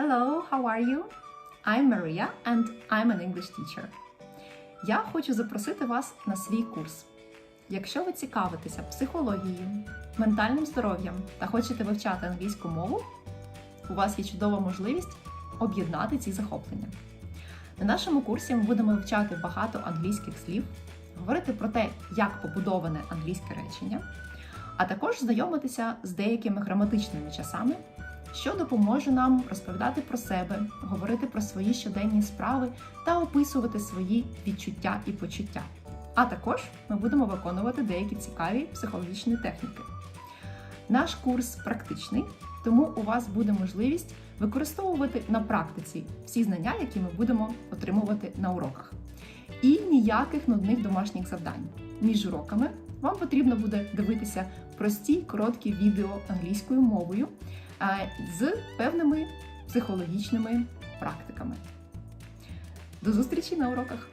Hello, how are you? I'm Maria and I'm an English teacher. Я хочу запросити вас на свій курс. Якщо ви цікавитеся психологією, ментальним здоров'ям та хочете вивчати англійську мову, у вас є чудова можливість об'єднати ці захоплення. На нашому курсі ми будемо вивчати багато англійських слів, говорити про те, як побудоване англійське речення, а також знайомитися з деякими граматичними часами, що допоможе нам розповідати про себе, говорити про свої щоденні справи та описувати свої відчуття і почуття. А також ми будемо виконувати деякі цікаві психологічні техніки. Наш курс практичний, тому у вас буде можливість використовувати на практиці всі знання, які ми будемо отримувати на уроках. І ніяких нудних домашніх завдань. Між уроками вам потрібно буде дивитися прості короткі відео англійською мовою з певними психологічними практиками. До зустрічі на уроках!